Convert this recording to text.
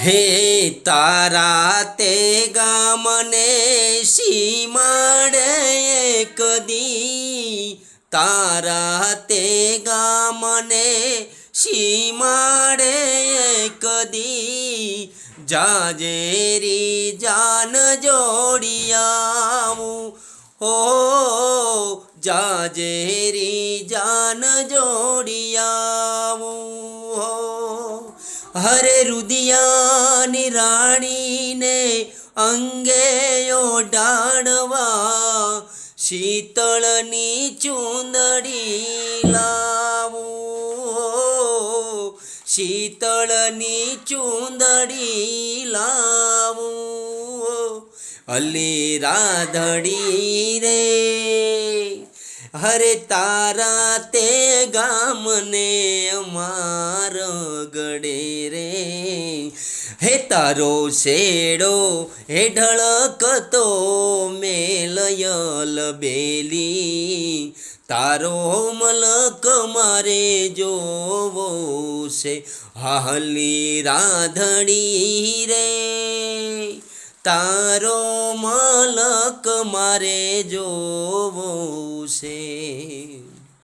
હે તારા તે ગામને સીમાડે કદી તારા તે ગામને સીમાડે કદી જાજેરી જાન જોડિયાવું હો જાજેરી જાન જોડિયાવું હો હરે રુદિયાની રાણીને અંગે ઓઢાડવા, શીતળની ચૂંદડી લાવું. શીતળની ચૂંદડી લાવું. અલી રાધડી રે, હરે તારા તે ગામને અમાર ગડે રે. હે તારો શેડો હે ઢળકતો મેલયલ બેલી. તારો મલક મારે જોવો છે હાલી રાધણી રે. તારો મલક મારે જોવો છે.